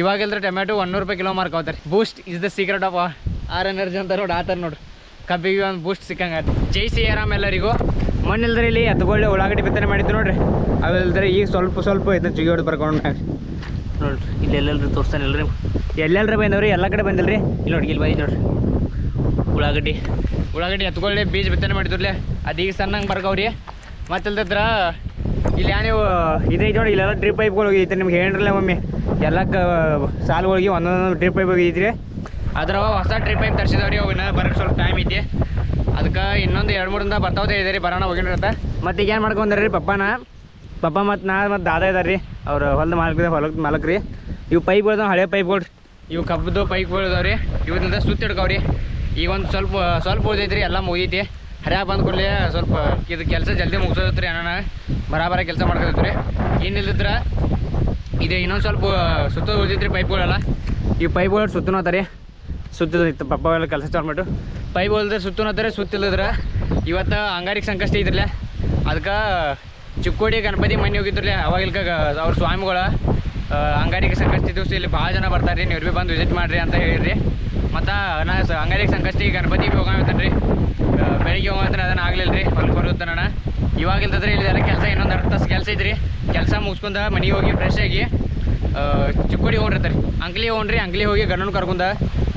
ಇವಾಗೆಲ್ಲರ tomato ಒನ್ನೂರು ರೂಪಾಯಿ kilo ಮಾರ್ಕ್ ಹೋಗ್ತಾರೆ Boost is the secret of our energy ಅಂತ ನೋಡಿ, ಆ ಥರ ನೋಡ್ರಿ ಕಬ್ಬಿಗೆ ಒಂದು ಬೂಸ್ಟ್ ಸಿಕ್ಕಂಗೆ ಜೈ ಸಿ ಆರಾಮ್ ಎಲ್ಲರಿಗೂ. ಮಣ್ಣಿಲ್ದ್ರೆ ಇಲ್ಲಿ ಎತ್ಕೊಳ್ಳಿ ಉಳ್ಳಾಗಡ್ಡಿ ಬಿತ್ತನೆ ಮಾಡಿದ್ದು ನೋಡ್ರಿ. ಅವಿಲ್ದ್ರೆ ಈಗ ಸ್ವಲ್ಪ ಸ್ವಲ್ಪ ಇದನ್ನ ಜಿಗಿಯೋದು ಬರ್ಕೊಂಡು ನೋಡ್ರಿ. ಇಲ್ಲಿ ಎಲ್ಲೆಲ್ರಿ ತೋರಿಸ್ತಾನೆ ಎಲ್ಲರಿ ಎಲ್ಲೆಲ್ರಿ ಬಂದವ್ರಿ, ಎಲ್ಲ ಕಡೆ ಬಂದಿಲ್ರಿ. ಇಲ್ಲಿ ನೋಡಿ ಇಲ್ಲಿ ಬಂದಿದ್ದು ನೋಡ್ರಿ. ಉಳ್ಳಾಗಡ್ಡಿ. ಉಳ್ಳಾಗಡ್ಡಿ ಎತ್ಕೊಳ್ಳಿ ಬೀಜ ಬಿತ್ತನೆ ಮಾಡಿದ್ರಲ್ಲೇ. ಅದೀಗ ಸಣ್ಣಂಗೆ ಬರ್ಗವ್ರಿ. ಮತ್ತಿಲ್ದಿದ್ರ ಇಲ್ಲಿ ನೀವು ಇದೈತೆ ನೋಡಿ ಇಲ್ಲೆಲ್ಲ ಡ್ರಿಪ್ ಪೈಪ್ಗಳು ಹೋಗಿತ್ತು ನಿಮ್ಗೆ ಹೇಳಿರಲ್ಲ ಮಮ್ಮಿ ಎಲ್ಲ ಕ ಸಾಲುಗಳಿಗೆ ಒಂದೊಂದು ಡ್ರಿಪ್ ಪೈಪ್ ಹೋಗಿದ್ರಿ? ಅದ್ರ ಹೊಸ ಡ್ರಿಪ್ ಪೈಪ್ ತರಿಸಿದವ್ರಿ ಅವು ಇನ್ನೂ ಬರೋಕ್ಕೆ ಸ್ವಲ್ಪ ಟೈಮ್ ಐತಿ. ಅದಕ್ಕೆ ಇನ್ನೊಂದು ಎರಡು ಮೂರಿಂದ ಬರ್ತಾವ್ದೆ ಇದೆ ರೀ ಬರೋಣ ಹೋಗಿರತ್ತ ಮತ್ತು ಈಗ ಏನು ಮಾಡ್ಕೊಂಡ್ರಿ ಪಪ್ಪನ? ಪಪ್ಪ ಮತ್ತು ನಾ ಮತ್ತು ದಾದಾ ಇದಾರೆ ರೀ ಅವ್ರು ಹೊಲದ ಮಾಲಕ ಹೊಲದ ಮಾಲಕ್ ರೀ ಇವು ಪೈಪ್ಗಳು ಹಳೆ ಪೈಪ್ಗಳು ಇವು ಕಬ್ಬದು ಪೈಪ್ಗಳು ಇದಾವೆ ರೀ ಇವತ್ತಿಂದ ಸುತ್ತ ಹಿಡ್ಕಾವ್ರಿ ಈಗ ಒಂದು ಸ್ವಲ್ಪ ಸ್ವಲ್ಪ ಉಳಿದೈತೆ ರೀ ಎಲ್ಲ ಮುಗಿದೈತಿ. ಹರ್ಯಾ ಬಂದ ಕೂಡಲೇ ಸ್ವಲ್ಪ ಇದು ಕೆಲಸ ಜಲ್ದಿ ಮುಗಿಸೋದ್ರಿ ರೀ ಅಣ್ಣ ಬರಾಬರ ಕೆಲಸ ಮಾಡ್ಕೊತೈತ್ರಿ ರೀ ಏನಿಲ್ಲದ್ರ ಇದು, ಇನ್ನೊಂದು ಸ್ವಲ್ಪ ಸುತ್ತ ಉಳಿದೈತೆ ರೀ ಪೈಪ್ಗಳೆಲ್ಲ ಈ ಪೈಪ್ಗಳು ಸುತ್ತನೋತಾರೆ. ಸುತ್ತಿತ್ತು ಎಲ್ಲ ಕೆಲಸ ಸ್ಟಾರ್ಟ್ ಮಾಡು ಪೈಪ್ ಹೊಲ್ದ್ರೆ ಸುತ್ತನೋತಾರೆ, ಸುತ್ತಿಲ್ಲದ್ರೆ. ಇವತ್ತು ಅಂಗಾರಿಗೆ ಸಂಕಷ್ಟ ಇದ್ರಲ್ಲ. ಅದಕ್ಕೆ ಚಿಕ್ಕೋಡಿ ಗಣಪತಿ ಮನೆ ಹೋಗಿದ್ರಲ್ಲ, ಅವಾಗ ಇಲ್ಕ ಅವ್ರ ಸ್ವಾಮಿಗಳ ಅಂಗಾರಿಗೆ ಸಂಕಷ್ಟ ದಿವಸ ಇಲ್ಲಿ ಭಾಳ ಜನ ಬರ್ತಾರೆ ನೀವು ಭೀ ಬಂದು ವಿಸಿಟ್ ಮಾಡಿರಿ ಅಂತ ಹೇಳಿರಿ ಮತ್ತು ನಾ ಅಂಗಾರಿಗೆ ಸಂಕಷ್ಟಿ ಗಣಪತಿ ಹೋಗಂತಾನೆ ರೀ ಬೆಳಿಗ್ಗೆ ಹೋಗಂತಾನೆ ಅದನ್ನ ಆಗಲಿಲ್ಲ ರೀ ಬರುತ್ತಾನ ಇವಾಗ ಇಲ್ಲಿ ಎಲ್ಲ ಕೆಲಸ ಇನ್ನೊಂದು ಅರ್ಧ ತಾಸು ಕೆಲಸ ಇದ್ರಿ. ಕೆಲಸ ಮುಗಿಸ್ಕೊಂಡ ಮನೆಗೆ ಹೋಗಿ ಫ್ರೆಶ್ ಆಗಿ ಚಿಕ್ಕೋಡಿ ಹೋಗ್ರಿರ್ತಾರೆ ಅಂಗ್ಲಿ ಹೋಗ್ರಿ, ಅಂಗ್ಲಿ ಹೋಗಿ ಗಂಡನ ಕರ್ಕೊಂಡ,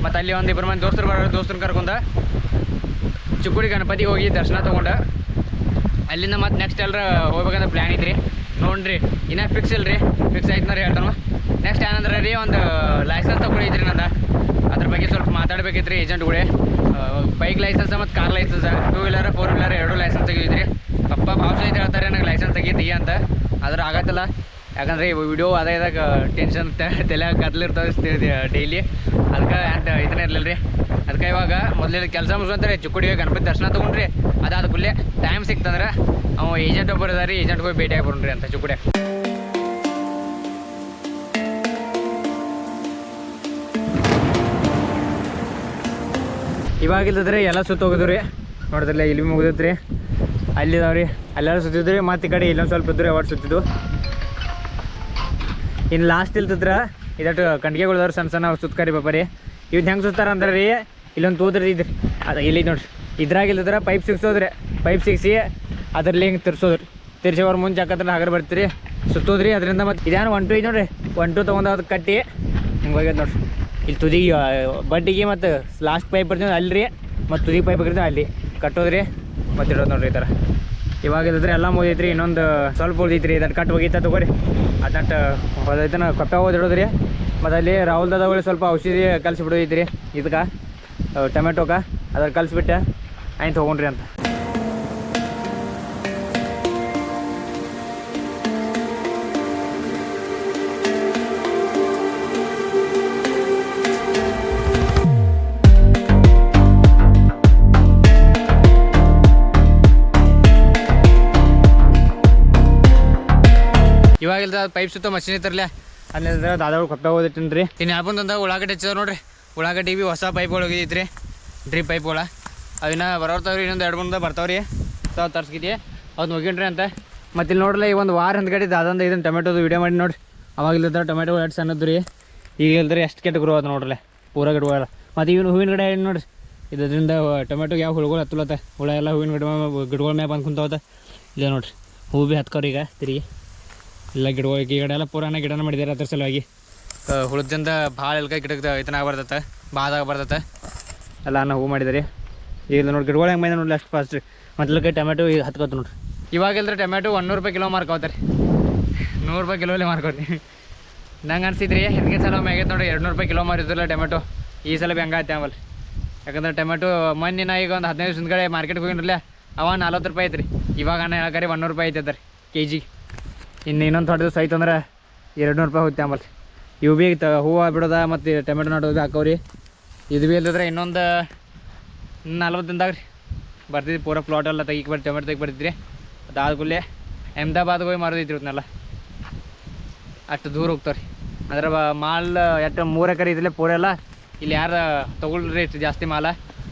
ಮತ್ತು ಅಲ್ಲಿ ಒಂದು ಇಬ್ಬರು ಮಂದಿ ದೋಸ್ತರು ಬರೋ ದೋಸ್ತರನ್ನ ಕರ್ಕೊಂಡ, ಚಿಕ್ಕೋಡಿ ಗಣಪತಿಗೆ ಹೋಗಿ ದರ್ಶನ ತೊಗೊಂಡ. ಅಲ್ಲಿಂದ ಮತ್ತೆ ನೆಕ್ಸ್ಟ್ ಎಲ್ಲರ ಹೋಗ್ಬೇಕಂತ ಪ್ಲ್ಯಾನ್ ಐತ್ರಿ. ನೋಡ್ರಿ, ಇನ್ನೂ ಫಿಕ್ಸ್ ಇಲ್ರಿ. ಫಿಕ್ಸ್ ಆಯ್ತು ರೀ ಹೇಳ್ತಾನ ನೆಕ್ಸ್ಟ್ ಏನಂದ್ರೆ ರೀ, ಒಂದು ಲೈಸೆನ್ಸ್ ತೊಗೊಂಡಿದ್ರಿ ನಂದ. ಅದ್ರ ಬಗ್ಗೆ ಸ್ವಲ್ಪ ಮಾತಾಡ್ಬೇಕಿತ್ತು ರೀ ಏಜೆಂಟ್ಗಳೇ ಬೈಕ್ ಲೈಸೆನ್ಸ್ ಮತ್ತು car licence two wheeler four wheeler ಎರಡು ಲೈಸೆನ್ಸ್ ತೆಗಿದ್ರಿ ಪಪ್ಪ ಭಾಳ ಸಹಿತ ಹೇಳ್ತಾರೆ ನನಗೆ ಲೈಸೆನ್ಸ್ ತೆಗಿ ಅಂತ. ಆದ್ರೆ ಆಗತ್ತಲ್ಲ. ಯಾಕಂದ್ರೆ ಈ ವಿಡಿಯೋ ಅದೇ ಇದಾಗ ಟೆನ್ಷನ್ ತಲೆ ಕತ್ಲಿರ್ತವೆ ಡೈಲಿ ಅದಕ್ಕೆ ಅಂತ ಇದನ್ನ ಇರಲಿಲ್ಲ ರೀ ಅದಕ್ಕೆ ಇವಾಗ ಮೊದಲಿನ ಕೆಲಸ ಮುಗಿಸ್ಕೊಂತಾರೆ ಚಿಕ್ಕುಡಿಗೆ ಗಣಪತಿ ದರ್ಶನ ತೊಗೊಂಡ್ರಿ. ಅದಾದ ಕೂಡಲೇ ಟೈಮ್ ಸಿಕ್ತಂದ್ರೆ ಅವ ಏಜೆಂಟ್ ಒಬ್ಬರು ಇದಾರೆ ಏಜೆಂಟ್ ಹೋಗಿ ಭೇಟಿ ಬರೋಣ್ರಿ ಅಂತ ಚಿಕ್ಕುಡೆ ಇವಾಗ ಇಲ್ಲದ್ರೆ ಎಲ್ಲ ಸುತ್ತ ಹೋಗಿದ್ರಿ ನೋಡಿದ್ರಲ್ಲ, ಇಲ್ಲಿ ಮುಗಿದೈತ್ರಿ. ಅಲ್ಲಿ ಇದಾವ್ರಿ ಅಲ್ಲೆಲ್ಲ ಸುತ್ತಿದ್ರಿ, ಮತ್ತೆ ಈ ಕಡೆ ಇಲ್ಲೊಂದು ಸ್ವಲ್ಪ ಇದ್ರಿ ಅವಾಟ್ ಸುತ್ತಿದ್ದು ಇನ್ನು ಲಾಸ್ಟ್ ಇಲ್ತಿದ್ರ ಇದಟ್ಟು ಕಂಡಿಗೆಗಳು ಸಣ್ಣ ಸಣ್ಣ ಸುತ್ಕರಿ ರೀ ಇವ್ದು ಹೆಂಗೆ ಸುತ್ತಾರ ಅಂದ್ರೆ ರೀ ಇಲ್ಲೊಂದು ತೂದ್ರಿ ಇದ್ರಿ. ಅದು ಇಲ್ಲಿ ನೋಡ್ರಿ, ಇದ್ರಾಗ ಇಲ್ದಿದ್ರೆ ಪೈಪ್ ಸಿಗ್ಸೋದ್ರಿ. ಪೈಪ್ ಸಿಗ್ಸಿ ಅದ್ರಲ್ಲಿ ಹಿಂಗೆ ತಿರ್ಸೋದ್ರಿ. ತಿರ್ಸೋರ್ ಮುಂಚೆ ಹಾಕತ್ರ ಹಗರ್ ಬರ್ತೀರಿ. ಸುತ್ತೋದ್ರಿ, ಅದರಿಂದ ಮತ್ತೆ ಇದೇನು ಒನ್ ಟು ಐತಿ ನೋಡ್ರಿ. ಒನ್ ಟು ತೊಗೊಂಡು ಅದಕ್ಕೆ ಕಟ್ಟಿ ಹಿಂಗೆ ಹೋಗ್ಯದ ನೋಡ್ರಿ. ಇಲ್ಲಿ ತುದಿಗೆ ಬಡ್ಡಿಗೆ ಮತ್ತು ಲಾಸ್ಟ್ ಪೈಪ್ ಬರ್ತೀವಿ ಅಲ್ಲಿ ರೀ ಮತ್ತು ತುದಿ ಪೈಪ್ ಇರ್ತೀವಿ ಅಲ್ಲಿ ಕಟ್ಟೋದ್ರಿ. ಮತ್ತೆ ಇಡೋದು ನೋಡ್ರಿ ಈ ಥರ ಇವಾಗ ಇದ್ರೆ ಎಲ್ಲ ಮುಗಿದೈತ್ರಿ, ಇನ್ನೊಂದು ಸ್ವಲ್ಪ ಉಳಿದೈತ್ರಿ ಇದನ್ನು ಕಟ್ ಹೋಗಿತ್ತ ತಗೋರಿ. ಅದನ್ನ ಹೊದೈತನ ಕಪ್ಪೆ ಓದಿಡೋದ್ರಿ ಮತ್ತು ಅಲ್ಲಿ ರಾಹುಲ್ ದಾದಾವಳಿ ಸ್ವಲ್ಪ ಔಷಧಿ ಕಲಿಸಿ ಬಿಡೋದೈತ್ರಿ ಇದಕ್ಕೆ ಟೊಮೆಟೊಕ, ಅದ್ರ ಕಲಿಸ್ಬಿಟ್ಟೆ, ಆಯ್ತು ತೊಗೊಂಡ್ರಿ ಅಂತ. ಇವಾಗ ಇಲ್ದ ಪೈಪ್ ಸುತ್ತ ಮಷಿನ್ ಇತ್ತರ್ಲೆ ಅಲ್ಲಿಂದ ದಾದಾಗಳು ಕೊಪ್ಪೆ ಹೋದಿಟ್ಟಿನ್ರಿ ಇನ್ನು ಯಾವ ಬಂದಂದ ಉಳ್ಳಾಗಡ್ಡೆ ಹಚ್ಚಿದ್ರು ನೋಡ್ರಿ. ಉಳ್ಳಾಗಡ್ಡಿ ಬಿ ಹೊಸ ಪೈಪ್ಗಳು ಹೋಗಿದೈತ್ರಿ ಡ್ರಿಪ್ ಪೈಪ್ಗಳ ಅವಿನ ಬರೋರ್ತಾವ್ರಿ, ಇನ್ನೊಂದು ಎರಡು ಮುಂದೆ ಬರ್ತಾವ್ರಿ. ತಾವು ತರ್ಸ್ಕಿದ್ವಿ ಅವ್ನು ಹೋಗಿನ್ರಿ ಅಂತ. ಮತ್ತೆ ಇಲ್ಲಿ ನೋಡ್ರಲ್ಲ, ಈ ಒಂದು ವಾರ ಹಿಂದ್ಗಡೆ ದಾದಂದ ಇದನ್ನು ಟೊಮೆಟೋದು ವಿಡಿಯೋ ಮಾಡಿ ನೋಡ್ರಿ. ಅವಾಗಿಲ್ಲದ ಟೊಮೆಟೊ ಎರಡು ಸಣ್ಣದ್ದು ರೀ ಈಗ ಇಲ್ದ್ರೆ ಎಷ್ಟು ಕೆಟ್ಟ ಗ್ರೋ ಅದ ನೋಡ್ರಲ್ಲ, ಪೂರ ಗಿಡಗಳ ಮತ್ತು ಇವನು ಹೂವಿನ ಗಿಡ ಹೇಳಿ ನೋಡ್ರಿ? ಇದರಿಂದ ಟೊಮೆಟೊಗೆ ಯಾವ ಹುಳುಗಳು ಹತ್ತಲತ್ತ? ಹುಳ ಎಲ್ಲ ಹೂವಿನ ಗಿಡ ಗಿಡಗಳ ಮ್ಯಾಗ ಬಂದು ಕುಂತಾವತ್ತ. ಇಲ್ಲ ನೋಡ್ರಿ. ಹೂ ಭೀ ಹತ್ಕೋರಿ ಈಗ, ತಿರುಗಿ. ಎಲ್ಲ ಗಿಡಗಳು ಈ ಕಡೆ ಎಲ್ಲ ಪುರಾಣ ಗಿಡನ ಮಾಡಿದ್ದಾರೆ ಅದ್ರ ಸಲುವಾಗಿ. ಹುಳದಿಂದ ಭಾಳ ಎಲ್ಕ ಗಿಡಕ್ಕೆ ಇದನ್ನಾಗ ಬರ್ತೈತೆ ಬಾದಾಗ ಬರ್ತೈತೆ ಎಲ್ಲ ಅನ್ನ ಹೂ ಮಾಡಿದ್ದಾರೆ ಈಗ ನೋಡಿ ಗಿಡಗಳು ಹೆಂಗೆ ಮೈದ ನೋಡಿ ಅಷ್ಟು ಫಾಸ್ಟ್ ಮೊದಲಕ್ಕೆ ಟೊಮೆಟೊ ಈಗ ಹತ್ಕೋತ ನೋಡ್ರಿ. ಇವಾಗ ಇಲ್ದ್ರೆ ಟೊಮೆಟೊ ಒನ್ನೂರು ರೂಪಾಯಿ ಕಿಲೋ ಮಾರ್ಕೋತಾರೆ ನೂರು ರೂಪಾಯಿ ಕಿಲೋಲಿ ಮಾರ್ಕೋತೀನಿ ನಂಗೆ ಅನ್ಸಿದ್ರಿ ಹಿಂದಿನ ಸಲ ಒಮ್ಮೆ ಆಗೈತೆ ನೋಡಿ ಎರಡು ನೂರು ರೂಪಾಯಿ ಕಿಲೋ ಮಾರಿದ್ರಲ್ಲ ಟೊಮೆಟೊ ಈ ಸಲ ಭೀ ಆಯ್ತು ಆಮೇಲೆ ಯಾಕಂದ್ರೆ ಟೊಮೆಟೊ ಮೊನ್ನೆ ಈಗ ಒಂದು ಹದಿನೈದು ದಿವಸದ ಕಡೆ ಮಾರ್ಕೆಟ್ಗೆ ಹೋಗಿನ್ರಲ್ಲ ಅವ ನಲ್ವತ್ತು ರೂಪಾಯಿ ಐತ್ರಿ. ಇವಾಗ ನಾನು ಹೇಳಕರಿ ಒನ್ನೂರು ರೂಪಾಯಿ ಐತೆ ಕೆ ಜಿ ಇನ್ನು ಇನ್ನೊಂದು ಥೊಡೆ ದಿವಸ ಆಯ್ತು ಅಂದ್ರೆ ಎರಡು ನೂರು ರೂಪಾಯಿ ಹೋಗುತ್ತೆ ಆಮೇಲೆ ಇವು ಭೀ ತ ಹೂವು ಬಿಡೋದ ಮತ್ತು ಟೊಮೆಟೊ ನಡೋದು ಹಾಕವ್ರಿ. ಇದು ಭೀ ಇಲ್ಲದ್ರೆ ಇನ್ನೊಂದು ನಲ್ವತ್ತು ದಿನದಾಗ ರೀ. ಬರ್ತಿದ್ವಿ ಪೂರ ಪ್ಲಾಟ್ ಎಲ್ಲ ತೆಗಿಕ್ ಬರ್ತಿ ಟೊಮೆಟೊ ತೆಗಿ ಬರ್ತಿದ್ರಿ ಅದಾದ ಕೂಡಲೇ ಅಹಮದಾಬಾದ್ಗೆ ಹೋಗಿ ಮಾರೋದೈತ್ರಿ ಇವತ್ತನ್ನೆಲ್ಲ ಅಷ್ಟು ದೂರ ಹೋಗ್ತಾವ್ರಿ. ಅಂದ್ರೆ ಮಾಲ್ ಎಷ್ಟು ಮೂರು ಎಕರೆ ಇದ್ರಲ್ಲೇ ಪೂರ ಎಲ್ಲ. ಇಲ್ಲಿ ಯಾರು ತೊಗೊಳ್ರಿ ಜಾಸ್ತಿ ಮಾಲ.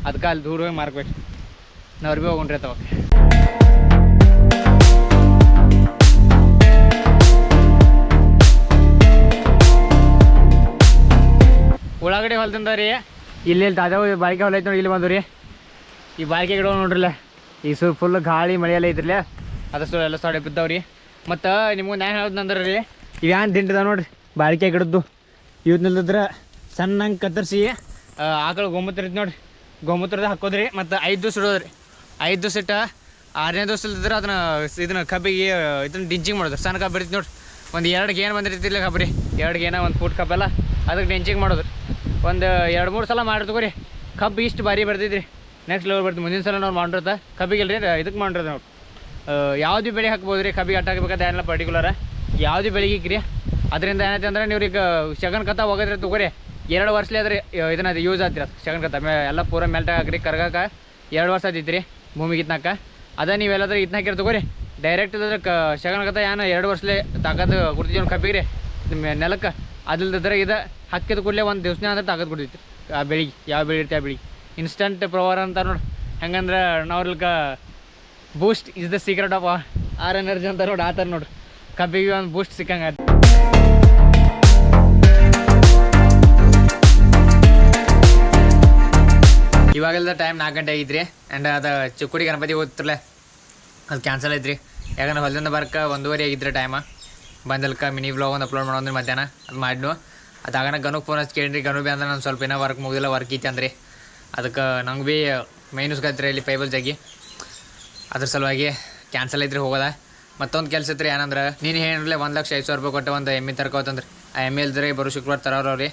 ಅದಕ್ಕೆ ಅಲ್ಲಿ ದೂರ ಹೋಗಿ ಮಾರ್ಬೇಕು ನಾವು ಭೀ ಹೋಗೊಂಡ್ರಿ ಅಥವಾ ಹೊಲ್ದಿಂದ ರೀ ಇಲ್ಲಿ ತಾಜಾ ಬಾಳಿಕೆ ಹೊಲ ಐತೆ ನೋಡಿ ಇಲ್ಲಿ ಬಂದು ಈ ಬಾಳಿಕೆ ಗಿಡ ನೋಡ್ರಲ್ಲ. ಈ ಸು ಫುಲ್ ಗಾಳಿ, ಮಳೆ ಎಲ್ಲ ಐತ್ರಲ್ಲ. ಅದಷ್ಟು ಎಲ್ಲ ಸೊಡೆ ಬಿದ್ದಾವ್ರಿ. ಮತ್ತು ನಿಮಗೆ ನಾನು ಹೇಳೋದಂದ್ರೆ ರೀ ಇವ್ಯಾನ್ ದಿಂಡದ ನೋಡ್ರಿ, ಬಾಳಿಕೆ ಗಿಡದ್ದು. ಇವನ್ನಿಲ್ಲದ್ರೆ ಸಣ್ಣಂಗೆ ಕತ್ತರಿಸಿ ಆಕಳ ಗೋಮೂತ್ರ ಐತೆ ನೋಡ್ರಿ. ಗೋಮೂತ್ರದ ಹಾಕೋದ್ರಿ, ಮತ್ತು ಐದು ದಿವಸ ಇಡೋದ್ರಿ. ಐದು ದಿವ್ಸ ಇಟ್ಟ ಆರನೇ ದಿವಸ ಇಲ್ದಿದ್ರೆ ಅದನ್ನ ಇದನ್ನ ಕಬ್ಬಿಗೆ, ಇದನ್ನ ಡಿಂಚಿಂಗ್ ಮಾಡೋದು ಸಣ್ಣ ಕಬ್ಬು ಇರ್ತೀವಿ ನೋಡ್ರಿ. ಒಂದು ಎರಡು ಗೇನ್ ಬಂದಿರ್ತಿಲ್ಲ ಕಬ್ಬರಿ ಎರಡು ಗೇನ, ಒಂದು ಫುಟ್ ಕಬ್ಬೆಲ್ಲ ಅದಕ್ಕೆ ಡಿಂಚಿಂಗ್ ಮಾಡೋದು ಒಂದು ಎರಡು ಮೂರು ಸಲ ಮಾಡಿ ರೀ ಕಬ್ಬು ಇಷ್ಟು ಭಾರಿ ಬರ್ತಿದ್ರಿ. ನೆಕ್ಸ್ಟ್ ಲೆವೆಲ್ ಬರ್ತೀವಿ ಮುಂದಿನ ಸಲ ನಾವು ಮಾಡಿರ್ತ ಕಬ್ಬಿಗೆ ರೀ ಇದಕ್ಕೆ ಮಾಡಿರೋದು ನಾವು ಯಾವ್ದು ಬೆಳೆ ಹಾಕ್ಬೋದು ರೀ? ಕಬ್ಬಿಗೆ ಅಟ್ಟ ಹಾಕ್ಬೇಕಾದ್ರೆ ಏನಿಲ್ಲ ಪರ್ಟಿಕ್ಯುಲರ ಯಾವುದೇ ಬೆಳಿಗ್ಗೆ ರೀ ಅದರಿಂದ ಏನಾಯ್ತು ಅಂದ್ರೆ ನೀವು ಈಗ ಶಗನ್ ಕತ್ತ ಹೋಗೋದ್ರಿ ತಗೋರಿ. ಎರಡು ವರ್ಷಲೇ ಆದರೆ ಇದನ್ನ ಯೂಸ್ ಆತ್ರಿ ಅದು ಶಗನ್ ಕತ್ತ ಎಲ್ಲ ಪೂರ ಮೆಲ್ಟ್ ಹಾಕ್ರಿ ಕರ್ಗಾಕ ಎರಡು ವರ್ಷ ರೀ ಭೂಮಿಗೆ ಇತ್ನಾಕ. ಅದೇ ನೀವೆಲ್ಲಾದ್ರೂ ಇದ್ನ ಹಾಕಿರ್ ತಗೋರಿ. ಡೈರೆಕ್ಟ್ ಇದ್ರೆ ಕ ಶಗನ್ ಕತ್ತ ಏನು ಎರಡು ವರ್ಷಲೇ ತಾಕತ್ತು ಕೊಡ್ತಿದ್ದೀವಿ ಕಬ್ಬಿಗೆ ರೀ. ನಿಮ್ಮ ನೆಲಕ್ಕೆ. ಅದಿಲ್ದಿದ್ರೆ ಇದು ಹಾಕಿದ ಕೂಡಲೇ ಒಂದು ದಿವ್ಸನೇ ಅಂದ್ರೆ ತಾಕತ್ ಕೊಡ್ತೈತಿ. ಆ ಬೆಳಿಗ್ಗೆ ಯಾವ ಬೆಳೆ ಇರ್ತೀವಿ ಆ ಬೆಳಿಗ್ಗೆ ಇನ್ಸ್ಟಂಟ್ ಪವರ್ ಅಂತ ನೋಡಿ, ಹೆಂಗಂದ್ರೆ ನಾವು Boost is the secret of our energy ಅಂತ ನೋಡಿ ಆ ಥರ ನೋಡ್ರಿ ಕಬ್ಬಿಗೆ ಒಂದು ಬೂಸ್ಟ್ ಸಿಕ್ಕಂಗೆ ಇವಾಗೆಲ್ಲ ಟೈಮ್ ನಾಲ್ಕು ಗಂಟೆ ಆಗಿದ್ರಿ ಆ್ಯಂಡ್ ಅದು ಚಿಕ್ಕುಡಿ ಗಣಪತಿ ಹೋಗ್ತಿರಲ್ಲ ಅದು ಕ್ಯಾನ್ಸಲ್ ಐತ್ರಿ ಯಾಕಂದ್ರೆ ಹೊಲದಿಂದ ಬರ್ಕ ಒಂದೂವರೆ ಆಗಿದ್ರೆ ಟೈಮ ಬಂದಲ್ಕ ಮಿನಿ ವ್ಲಾಗ್ ಒಂದು ಅಪ್ಲೋಡ್ ಮಾಡೋದ್ರಿ ಮಧ್ಯಾಹ್ನ? ಅದು ಮಾಡಿದ್ನು ಅದಾಗನ ಗನುಗೆ ಫೋನ್ ಹಚ್ಚಿ ಕೇಳಿರಿ ಗನು ಬಿ ಅಂದ್ರೆ ನಾನು ಸ್ವಲ್ಪ ಏನೋ ವರ್ಕ್ ಮುಗಿದಿಲ್ಲ ವರ್ಕ್ ಐತಿ ಅಂದ್ರಿ. ಅದಕ್ಕೆ ನಂಗೆ ಭೀ ಮೈನುಸ್ಕತ್ರಿ ಇಲ್ಲಿ ಪೈಬಲ್ ಜಗ್ಗಿ. ಅದ್ರ ಸಲುವಾಗಿ ಕ್ಯಾನ್ಸಲ್ ಐತ್ರಿ ಹೋಗೋದ. ಮತ್ತೊಂದು ಕೆಲಸ ಐತ್ರಿ ಏನಂದ್ರೆ, ನೀನು ಹೇಳಿರಲಿ ಒಂದು ಲಕ್ಷ ಐದು ಸಾವಿರ ರೂಪಾಯಿ ಕೊಟ್ಟು ಒಂದು ಎಮ್ಮೆ ತರ್ಕೋತಂದ್ರೆ. ಆ ಎಮ್ಮೆ ಇಲ್ದ್ರೆ ಬರೋ ಶುಕ್ರವಾರ ತರೋರವ್ರಿ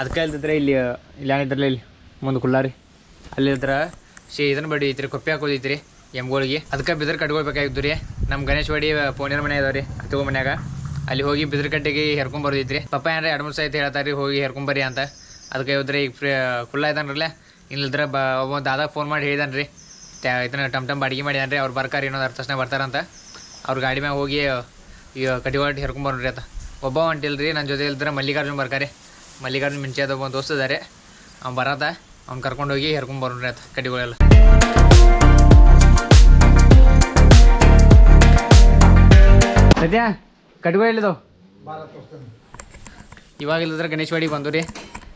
ಅದಕ್ಕೆ ಇಲ್ದಿದ್ರೆ ಇಲ್ಲಿ ಇಲ್ಲಿ ಏನಿದ್ರಲ್ಲ ಇಲ್ಲಿ, ಮುಂದೆ ಕುಲ್ಲಾರಿ ಅಲ್ಲಿ ಇಲ್ದ್ರ ಶೇ ಇದನ್ನ ಬಡಿ ಐತ್ರಿ ಕೊಪ್ಪೆ ಹಾಕೋದೈತ್ರಿ ಎಮ್ಗಳಿಗೆ ಅದಕ್ಕೆ ಬಿದ್ರ ಕಟ್ಕೊಳ್ಬೇಕಾಗಿದ್ದು ರೀ. ನಮ್ಮ ಗಣೇಶ್ ಬಡಿ ಪೋನಿಯರ್ ಮನೆ ಇದಾವೆ ರೀ ಹತ್ತಗೋ ಮನ್ಯಾಗ. ಅಲ್ಲಿ ಹೋಗಿ ಬಿದ್ರಕಟ್ಟೆಗೆ ಹೆರ್ಕೊಂಬರ್ದಿತ್ರಿ ಪಪ್ಪ ಏನ್ರಿ, ಎರಡು ಮೂರು ಸೈತಿ ಹೇಳ್ತಾರ್ರಿ ಹೋಗಿ ಹೆರ್ಕೊಂಬರಿ ಅಂತ. ಅದಕ್ಕೆ ಹೋದ್ರೆ, ಈಗ ಫ್ರೀ ಕುಲ್ಲ ಇಲ್ಲದ್ರೆ ಬ, ಒಬ್ಬ ದಾದಾ ಫೋನ್ ಮಾಡಿ ಹೇಳಿದಾನ್ರಿ. ರೀ ಇದನ್ನ ಟಮ್ ಟಮ್ ಬಾಡಿಗೆ ಮಾಡಿದಾನ್ರಿ ಅವ್ರು ಬರ್ಕಾರ ಇನ್ನೊಂದು ಅರ್ಧ ತಕ್ಷಣ ಬರ್ತಾರಂತ ಅವ್ರ ಗಾಡಿ ಮ್ಯಾಗ ಹೋಗಿ ಈಗ ಕಟಿವಾಟಿ ಹೆರ್ಕೊಂಬರ್ರಿ ಅಂತ. ಒಬ್ಬ ಹೊಂಟಿಲ್ರಿ ನನ್ನ ಜೊತೆ ಇಲ್ದ್ರೆ ಮಲ್ಲಿಕಾರ್ಜುನ್ ಬರ್ಕಾರಿ. ಮಲ್ಲಿಕಾರ್ಜುನ್ ಮಿಂಚೆ ಒಬ್ಬ ದೋಸ್ತ ಇದಾರೆ. ಅವ್ನು ಬರತ್ತ, ಅವ್ನು ಕರ್ಕೊಂಡು ಹೋಗಿ ಹೆರ್ಕೊಂಬರ್ರಿ ಅಂತ ಕಟಿಗಳೆಲ್ಲ ಸದ್ಯ? ಕಟ್ಗಳು ಹೇಳಿದವು ಇವಾಗ ಇಲ್ಲದ್ರೆ ಗಣೇಶವಾಡಿಗೆ ಬಂದು ರೀ.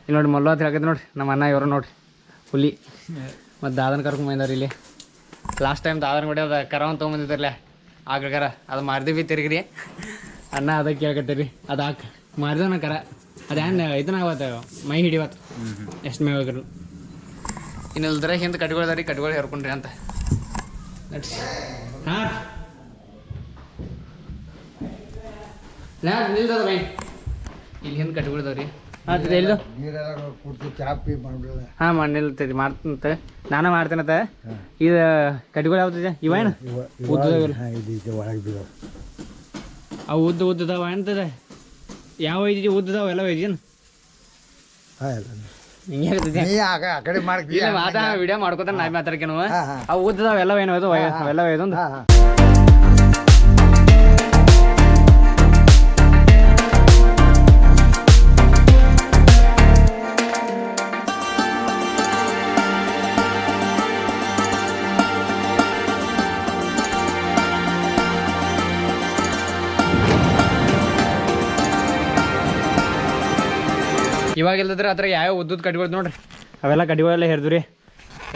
ಇಲ್ಲಿ ನೋಡಿ ಮಲ್ಲು ಅಂತ ಹೇಳಕೈತೆ ನೋಡಿ, ನಮ್ಮ ಅಣ್ಣ ಇವರು ನೋಡಿ ಹುಲಿ. ಮತ್ತು ದಾದನ ಕರ್ಕೊಂಡು ಬಂದವ್ರಿ ಇಲ್ಲಿ. ಲಾಸ್ಟ್ ಟೈಮ್ ದಾದನ ಗುಡಿ ಅದು ಕರ ಅಂತ ತೊಗೊಂಬಂದಿದ್ದಾರಲ್ಲ ಕರ, ಅದು ಮಾರ್ದಿ ಬಿ ತಿರುಗ್ರಿ. ಅಣ್ಣ ಅದಕ್ಕೆ ರೀ ಅದು ಹಾಕ್. ಮಾರ್ದ ಕರ ಅದೇನು ಇದನ್ನ ಆಗತ್ತೆ ಮೈ ಹಿಡಿವತ್ತು. ಎಷ್ಟು ಮೇ ಹೋಗಿರು ಇನ್ನು ಇಲ್ದ್ರೆ ಹಿಂದೆ ಕಟ್ಗೊಳ್ದಾರಿ ಕಟ್ಗಳು ಹೇರ್ಕೊಂಡ್ರಿ ಅಂತ. ಹಾಂ. ನಾ ನಿಲ್ದದ ಬೈ ಇಲ್ಲಿ ಹಿಂದೆ ನೀರೆಲ್ಲ ಕುಡ್ದು ಚಾಪಿ ಹಾಂ ಮಾಡ್ತಂತ. ನಾನು ಮಾಡ್ತೇನತ್ತ ಇದು ಕಟ್ಗಳು ಯಾವ್ದಿದೆ ಇವೇನು ಉದ್ದದವೆಲ್ಲ ಹಾಂ ಇದು ಒಳಗೆ ಅವು ಉದ್ದ ಉದ್ದದವ ಯಾವ ಐತಿ ಉದ್ದದವ ಎಲ್ಲ ಇದೇನು ಹಾಂ ಎಲ್ಲ ಹಿಂಗೆ ಹೇಳ್ತಿದ್ದೆ ನೀ ಆ ಕ- ಆ ಕಡೆ ಮಾಡ್ತೀಯ? ಇಲ್ಲ ಮಾತಾ ವಿಡಿಯೋ ಮಾಡ್ಕೊತಾನೆ ನಾ ಮಾತಾಡ್ಕೇನು. ಅವು ಉದ್ದದವ ಎಲ್ಲ ಏನು ಅದು? ಅವೆಲ್ಲ ಒಯ್ದೊಂದು ಇವಾಗ ಇಲ್ದಿದ್ರೆ ಅದ್ರ ಯಾವ ಉದ್ದದ ಕಟ್ಗಳು ನೋಡ್ರಿ. ಅವೆಲ್ಲ ಕಡಿಗಳೆಲ್ಲ ಹೇಳಿದ್ರಿ ರೀ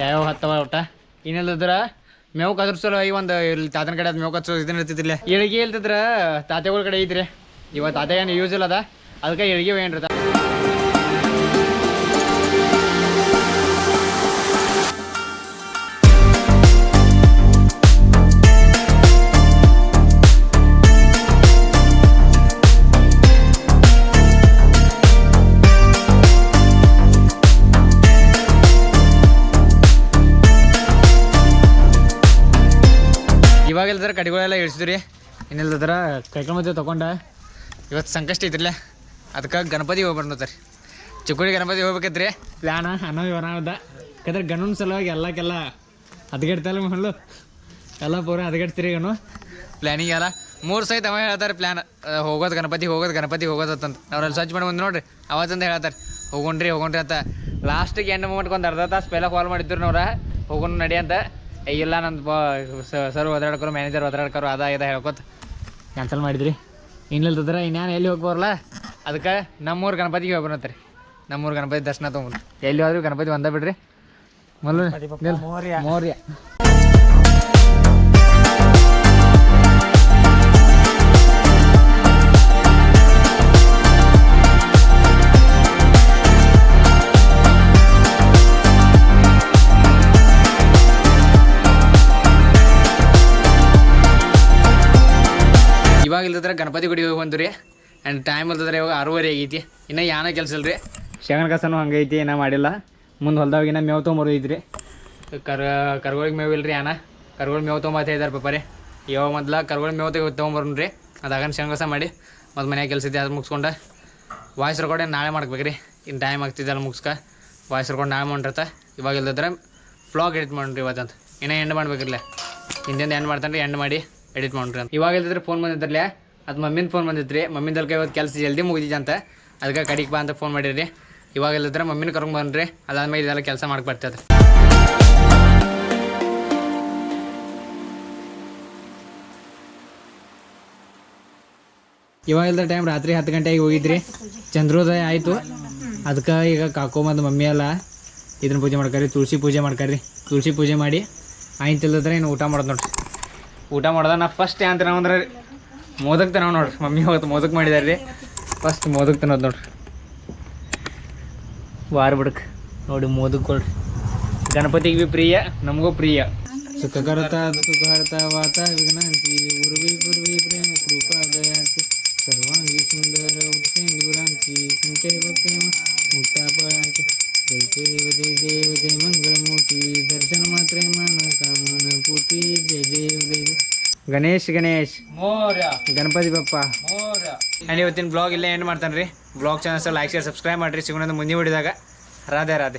ಯಾವ್ಯಾವ ಹತ್ತವ ಒಟ್ಟ? ಇನ್ನಿಲ್ದಿದ್ರ ಮೇವು ಕದ್ರ ಈ ಒಂದು ಇಲ್ಲಿ ತಾತನ ಕಡೆ ಅದು ಮೇವು ಕತ್ಸೋ ಇದನ್ನ ಇರ್ತಿದ್ದಿಲ್ಲ. ಇಳಿಗೆ ಇಲ್ದಿದ್ರ ತಾತೆಗಳ ಕಡೆ ಐತ್ರಿ ಇವಾಗ ತಾತೆ ಏನು ಯೂಸ್ ಇಲ್ಲ ಅದ. ಅದಕ್ಕೆ ಇಳಿಗೆ ಏನ್ರಿ ಕಡಿಗಳೆಲ್ಲ ಇಳಿಸಿದ್ರಿ. ಏನಿಲ್ಲದ್ರ ಕೈಕೊಂಡ್ ಮಧ್ಯೆ ತಗೊಂಡ. ಇವತ್ತು ಸಂಕಷ್ಟ ಇದ್ರಲ್ಲ ಅದಕ್ಕೆ ಗಣಪತಿ ಹೋಗಿ ಬರ್ನತ್ತಾರೆ ಚಿಕ್ಕುಳಿ ಗಣಪತಿ ಹೋಗ್ಬೇಕೈತ್ರಿ. ಪ್ಲ್ಯಾನ ಅನ್ನೋ ಅದ. ಯಾಕಂದ್ರೆ ಗಣನ ಸಲುವಾಗಿ ಎಲ್ಲಕ್ಕೆಲ್ಲ ಹದಗೆಡ್ತಲ್ಲ ಮಗಳು ಎಲ್ಲ ಪೂರ ಹದಗೆಡ್ತೀರಿ ಗನು ಪ್ಲ್ಯಾನಿಂಗ್ ಎಲ್ಲ. ಮೂರು ಸಹಿತ ಅವ ಹೇಳ್ತಾರೆ ಪ್ಲ್ಯಾನ್ ಹೋಗೋದು ಗಣಪತಿ ಹೋಗೋದು ಗಣಪತಿ ಹೋಗೋದು ಅಂತ ಅವ್ರಲ್ಲಿ ಸರ್ಚ್ ಮಾಡಿ ಬಂದು ನೋಡ್ರಿ. ಅವತ್ತಂದ ಹೇಳ್ತಾರೆ. ಹೋಗೋಣ್ರಿ ಹೋಗೋಣ್ರಿ ಅಂತ. ಲಾಸ್ಟಿಗೆ ಎಂಡ್ ಮೂಮೆಂಟ್ಗೆ ಒಂದು ಅರ್ಧ ತಾಸು ಪೆಲ್ಲ ಕಾಲ್ ಮಾಡಿದ್ರು ನೋಡ್ರ. ಹೋಗೋಣ ನಡಿ ಅಂತ. ಇಲ್ಲ ನಂದು ಬಾ ಸರ್ ಒದಾಡ್ಕರು ಮ್ಯಾನೇಜರ್ ಒದಾಡ್ಕರು ಅದ ಇದ ಹೇಳ್ಕೊತ. ಕ್ಯಾನ್ಸಲ್ ಮಾಡಿದ್ರಿ. ಇನ್ನಿಲ್ದಿದ್ರೆ ಇನ್ಯಾನು ಎಲ್ಲಿ ಹೋಗಿ ಬರಲ್ಲ ಅದಕ್ಕೆ ನಮ್ಮೂರು ಗಣಪತಿಗೆ ಹೋಗಿ ಬರತ್ತಾರೆ ನಮ್ಮೂರು ಗಣಪತಿ ದರ್ಶನ ತೊಗೊಂಡು ಎಲ್ಲಿ ಹೋದ್ರೂ ಗಣಪತಿ ಒಂದ ಬಿಡ್ರಿ. ಮೊದಲು. ಮೌರ್ಯ. ಗಣಪತಿ ಗುಡಿ ಹೋಗಿ ಬಂದ್ರಿ ಆ್ಯಂಡ್ ಟೈಮ್ ಇಲ್ದ್ರೆ ಇವಾಗ ಆರೂವರೆ ಆಗೈತಿ. ಇನ್ನೂ ಏನೋ ಕೆಲಸ ಇಲ್ರಿ? ಶಗನ್ ಕಸನೂ ಹಂಗೈತಿ ಏನೋ ಮಾಡಿಲ್ಲ. ಮುಂದೆ ಹೊಲ್ದಾಗ ಇನ್ನೂ ಮೇವು ತೊಗೊಂಬರೋದಿದ್ರಿ ಕರ್ ಕರ್ಗಳಿಗೆ ಮೇವು ಇಲ್ರಿ ಏನ ಕರ್ಗೋಳಿ ಮೇವು ತೊಗೊಂಬತ್ತ ಇದ್ದಾರೆ ಪಪ್ಪರಿ. ಇವಾಗ ಮೊದ್ಲು ಕರ್ಗೋಳ್ ಮೇವು ತೆಗೆ ರೀ ಅದಾಗನ ಶಗನ್ ಕಸ ಮಾಡಿ ಮತ್ತು ಮನೆಯಾಗ ಕೆಲಸ ಇದೆ ಅದು ಮುಗಿಸ್ಕೊಂಡು. ವಾಯ್ಸ್ ರೆಕಾರ್ಡ್ ನಾಳೆ ಮಾಡ್ಬೇಕ್ರಿ. ಇನ್ನು ಟೈಮ್ ಆಗ್ತಿದ್ದಲ್ಲ ಮುಗಿಸ್ಕ. ವಾಯ್ಸ್ ರೆಕಾರ್ಡ್ ನಾಳೆ ಮಾಡಿರ್ತ. ಇವಾಗ ಇಲ್ದಿದ್ರೆ ಫ್ಲಾಗ್ ಎಡಿಟ್ ಮಾಡ್ರಿ ಇವತ್ತಂತ. ಇನ್ನೂ ಎಂಡ್ ಮಾಡ್ಬೇಕಿಲ್ಲ ಹಿಂದಿಂದ ಎಂಡ್ ಮಾಡ್ತಾನೆ ಎಂಡ್ ಮಾಡಿ ಎಡಿಟ್ ಮಾಡ್ರಿ ಅಂತ. ಇವಾಗ ಇಲ್ದಿದ್ರೆ ಫೋನ್ ಬಂದಿದ್ರಲ್ಲ ಅದು ಮಮ್ಮಿನ ಫೋನ್ ಬಂದಿದ್ರಿ ಮಮ್ಮಿಂದಲ್ಕ ಇವತ್ತು ಕೆಲಸ ಜಲ್ದಿ ಮುಗಿದಿದೆ ಅಂತ ಅದಕ್ಕೆ ಕಡಿಗೆ ಬಾ ಅಂತ ಫೋನ್ ಮಾಡಿರಿ. ಇವಾಗ ಇಲ್ಲದ್ರೆ ಮಮ್ಮಿನ ಕರ್ಕೊಂಡು ಬಂದ್ರಿ ಅದಾದ್ಮೇಲೆ ಇದೆಲ್ಲ ಕೆಲಸ ಮಾಡಕ್ಕೆ ಬರ್ತದೆ ಇವಾಗ ಇಲ್ಲದ ಟೈಮ್ ರಾತ್ರಿ ಹತ್ತು ಗಂಟೆಗೆ ಹೋಗಿದ್ರಿ. ಚಂದ್ರೋದಯ ಆಯಿತು. ಅದಕ್ಕೆ ಈಗ ಕಾಕೋ ಮತ್ತು ಮಮ್ಮಿ ಎಲ್ಲ ಇದನ್ನ ಪೂಜೆ ಮಾಡ್ಕರಿ, ತುಳಸಿ ಪೂಜೆ ಮಾಡ್ಕರಿ. ತುಳಸಿ ಪೂಜೆ ಮಾಡಿ ಆಯ್ತಿಲ್ಲದ್ರೆ ಇನ್ನು ಊಟ ಮಾಡೋದು ನೋಡ್ರಿ. ಊಟ ಮಾಡೋದ ನಾ ಫಸ್ಟ್ ಏನಂತ ತಿನ್ನೋ ಅಂದ್ರೆ ಮೋದಕ್ ತಿನ್ನೋ ನೋಡ್ರಿ ಮಮ್ಮಿ ಅವತ್ತು ಮೋದಕ್ ಮಾಡಿದಾರೆ ರೀ ಫಸ್ಟ್ ಮೋದಕ್ ತಿನ್ನೋದು ನೋಡ್ರಿ ವಾರ ಬಿಡಕ್. ನೋಡಿ ಮೋದಕ್ ಕೊಡ್ರಿ. ಗಣಪತಿಗೆ ಭೀ ಪ್ರಿಯ, ನಮಗೂ ಪ್ರಿಯ. ಸುಖಕರತ, ದುಃಖಕರತ ವಾತ ವಿಘ್ನಾಂತಿ ಉರ್ವಿ ಪೂರ್ವಿ ಪ್ರೇಮ, ಕೃಪಾ ದಯಾಂತಿ ಸರ್ವಾಂಗಿ ಸುಂದರ ಉತ್ತೇಂದುರಾಂತಿ ಕುಂಟೆ ಭಕ್ತೇಮ ಮುಕ್ತ ಪಳಾಂತಿ ಜೈ ದೇವ ದೇವಿ ದೇವ ಜೈ ಮಂಗಳಮೂರ್ತಿ. ದರ್ಶನ ಮಾತ್ರ ಮಾನ ಕಾಮನ ಪೂರ್ತಿ. ಜೈ ದೇವ ದೇವಿ ದೇವ ಗಣೇಶ್ ಗಣೇಶ್. ಗಣಪತಿ ಬಪ್ಪ. ಆ್ಯಂಡ್ ಇವತ್ತಿನ ಬ್ಲಾಗ್ ಇಲ್ಲೇ ಎಂಡ್ ಮಾಡ್ತಾನೆ ರೀ blog channels like share subscribe ಮಾಡ್ರಿ. ಸಿಗೋಣ ಮುಂದೆ ಹೊಡಿದಾಗ ರಾಧೆ ರಾಧೆ.